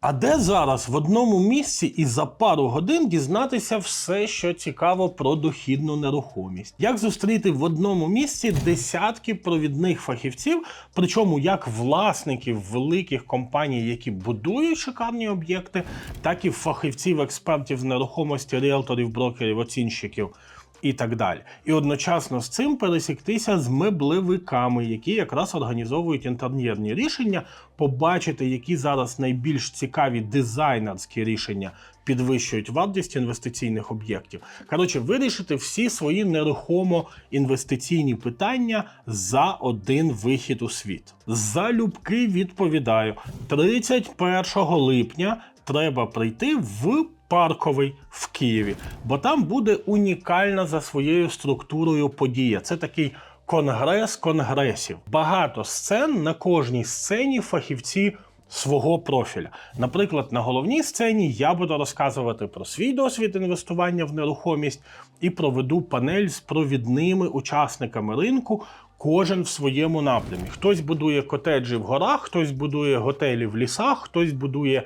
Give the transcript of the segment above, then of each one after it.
А де зараз в одному місці і за пару годин дізнатися все, що цікаво про дохідну нерухомість? Як зустріти в одному місці десятки провідних фахівців, причому як власників великих компаній, які будують шикарні об'єкти, так і фахівців, експертів з нерухомості, ріелторів, брокерів, оцінщиків і так далі. І одночасно з цим пересіктися з меблевиками, які якраз організовують інтер'єрні рішення, побачити, які зараз найбільш цікаві дизайнерські рішення підвищують вартість інвестиційних об'єктів. Коротше, вирішити всі свої нерухомо інвестиційні питання за один вихід у світ. Залюбки відповідаю, 31 липня треба прийти в парковий в Києві, бо там буде унікальна за своєю структурою подія. Це такий конгрес конгресів. Багато сцен на кожній сцені фахівці. Свого профіля. Наприклад, на головній сцені я буду розказувати про свій досвід інвестування в нерухомість і проведу панель з провідними учасниками ринку, кожен в своєму напрямі. Хтось будує котеджі в горах, хтось будує готелі в лісах, хтось будує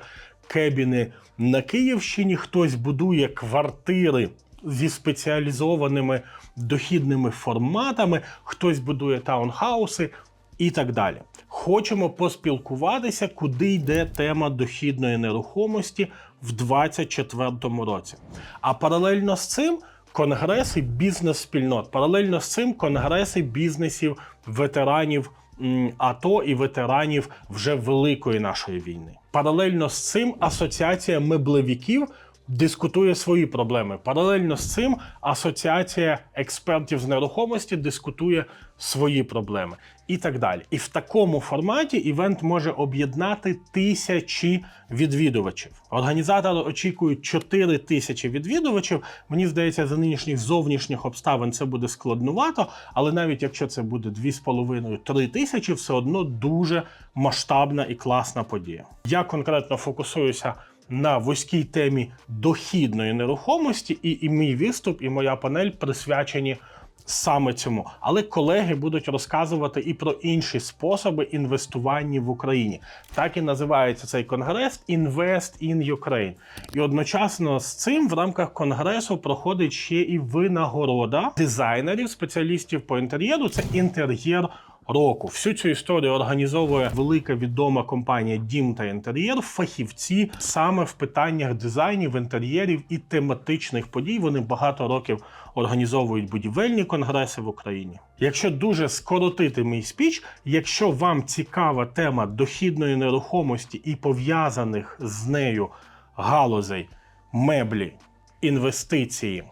кебіни на Київщині, хтось будує квартири зі спеціалізованими дохідними форматами, хтось будує таунхауси і так далі. Хочемо поспілкуватися, куди йде тема дохідної нерухомості в 2024 році. А паралельно з цим конгреси бізнес-спільнот, паралельно з цим конгреси бізнесів, ветеранів АТО і ветеранів вже великої нашої війни. Паралельно з цим асоціація меблевиків дискутує свої проблеми. Паралельно з цим асоціація експертів з нерухомості дискутує свої проблеми і так далі. І в такому форматі івент може об'єднати тисячі відвідувачів. Організатори очікують 4 тисячі відвідувачів. Мені здається, за нинішніх зовнішніх обставин це буде складнувато, але навіть якщо це буде 2,5-3 тисячі, все одно дуже масштабна і класна подія. Я конкретно фокусуюся на вузькій темі дохідної нерухомості, і, і мій виступ, і моя панель присвячені саме цьому. Але колеги будуть розказувати і про інші способи інвестування в Україні. Так і називається цей конгрес Invest in Ukraine. І одночасно з цим в рамках конгресу проходить ще і винагорода дизайнерів, спеціалістів по інтер'єру. Це інтер'єр року. Всю цю історію організовує велика відома компанія Дім та інтер'єр, фахівці саме в питаннях дизайнів, інтер'єрів і тематичних подій. Вони багато років організовують будівельні конгреси в Україні. Якщо дуже скоротити мій спіч, якщо вам цікава тема дохідної нерухомості і пов'язаних з нею галузей, меблі, інвестиції.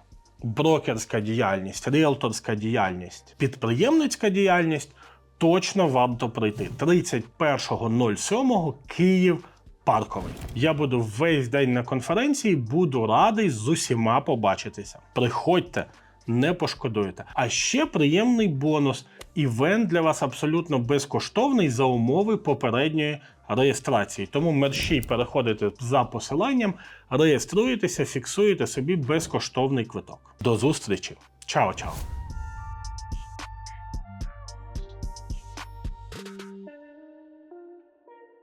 Брокерська діяльність, ріелторська діяльність, підприємницька діяльність точно варто прийти. 31.07 Київ Парковий. Я буду весь день на конференції, буду радий з усіма побачитися. Приходьте, не пошкодуєте. А ще приємний бонус. Івент для вас абсолютно безкоштовний за умови попередньої реєстрації. Тому мерщій переходите за посиланням, реєструєтеся, фіксуєте собі безкоштовний квиток. До зустрічі. Чао-чао!